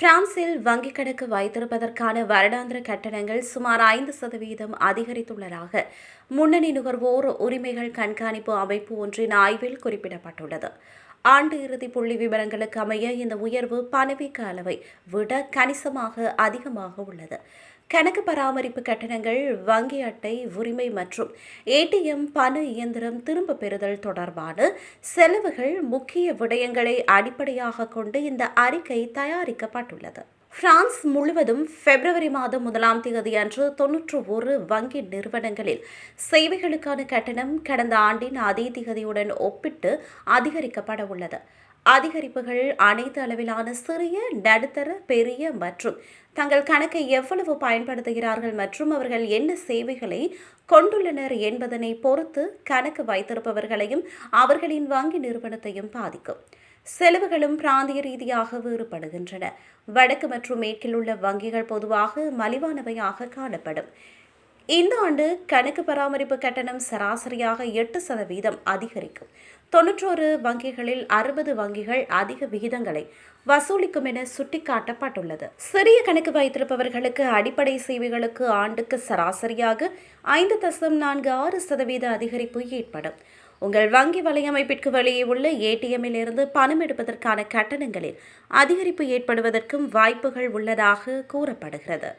பிரான்சில் வங்கிக் கணக்கு வைத்திருப்பதற்கான வருடாந்திர கட்டணங்கள் சுமார் ஐந்து சதவீதம் அதிகரித்துள்ளதாக முன்னணி நுகர்வோர் உரிமைகள் கண்காணிப்பு அமைப்பு ஒன்றின் ஆய்வில் குறிப்பிடப்பட்டுள்ளது. ஆண்டு இறுதி புள்ளி விவரங்களுக்கு அமைய இந்த உயர்வு பணவீக்க அளவை விட கணிசமாக அதிகமாக உள்ளது. கணக்கு பராமரிப்பு கட்டணங்கள் வங்கி அட்டை உரிமை மற்றும் ஏடிஎம் பண இயந்திரம் திரும்ப பெறுதல் தொடர்பான செலவுகள் முக்கிய விடயங்களை அடிப்படையாக கொண்டு இந்த அறிக்கை தயாரிக்கப்பட்டுள்ளது. பிரான்ஸ் முழுவதும் பிப்ரவரி மாதம் முதலாம் தேதி அன்று தொன்னூற்று ஒரு வங்கி நிறுவனங்களில் சேவைகளுக்கான கட்டணம் கடந்த ஆண்டின் அதே திகதியுடன் ஒப்பிட்டு அதிகரிக்கப்பட உள்ளது. அதிகரிப்புகள் அனைத்து அளவிலான சிறிய நடுத்தர பெரிய மற்றும் தங்கள் கணக்கை எவ்வளவு பயன்படுத்துகிறார்கள் மற்றும் அவர்கள் என்ன சேவைகளை கொண்டுள்ளனர் என்பதனை பொறுத்து கணக்கு வைத்திருப்பவர்களையும் அவர்களின் வங்கி நிறுவனத்தையும் பாதிக்கும். செலவுகளும் பிராந்திய ரீதியாக வேறுபடுகின்றன. வடக்கு மற்றும் மேற்கில் உள்ள வங்கிகள் பொதுவாக மலிவானவையாக காணப்படும். இந்த ஆண்டு கணக்கு பராமரிப்பு கட்டணம் சராசரியாக எட்டு சதவீதம் அதிகரிக்கும். தொன்னூற்றோரு வங்கிகளில் அறுபது வங்கிகள் அதிக விகிதங்களை வசூலிக்கும் என சுட்டிக்காட்டப்பட்டுள்ளது. சிறிய கணக்கு வைத்திருப்பவர்களுக்கு அடிப்படை சேவைகளுக்கு ஆண்டுக்கு சராசரியாக ஐந்து தசம் நான்கு ஆறு சதவீத அதிகரிப்பு ஏற்படும். உங்கள் வங்கி வலையமைப்பிற்கு வெளியே உள்ள ஏடிஎம்மில் இருந்து பணம் எடுப்பதற்கான கட்டணங்களில் அதிகரிப்பு ஏற்படுவதற்கும் வாய்ப்புகள் உள்ளதாக கூறப்படுகிறது.